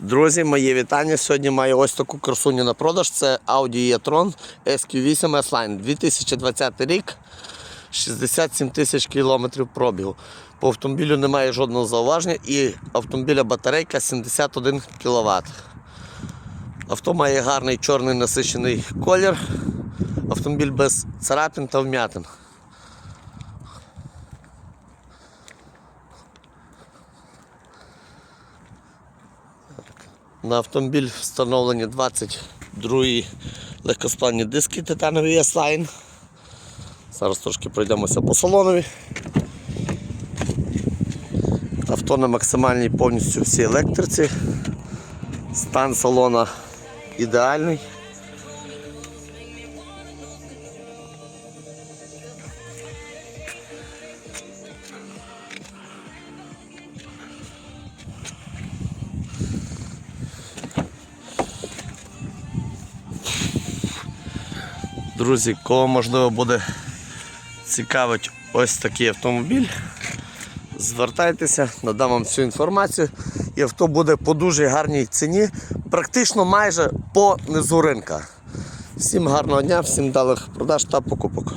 Друзі, моє вітання. Сьогодні маю ось таку красуню на продаж. Це Audi e-tron SQ8 S-Line 2020 рік. 67 тисяч кілометрів пробігу. По автомобілю немає жодного зауваження і автомобіля батарейка 71 кВт. Авто має гарний чорний насичений колір. Автомобіль без царапин та вмятин. На автомобіль встановлені 22 легкосплавні диски титанові S-Line. Зараз трошки пройдемося по салонові. Авто на максимальній повністю всій електриці. Стан салона ідеальний. Друзі, кого можливо буде цікавить ось такий автомобіль, звертайтеся, надам вам всю інформацію. І авто буде по дуже гарній ціні, практично майже по низу ринка. Всім гарного дня, всім далих продаж та покупок.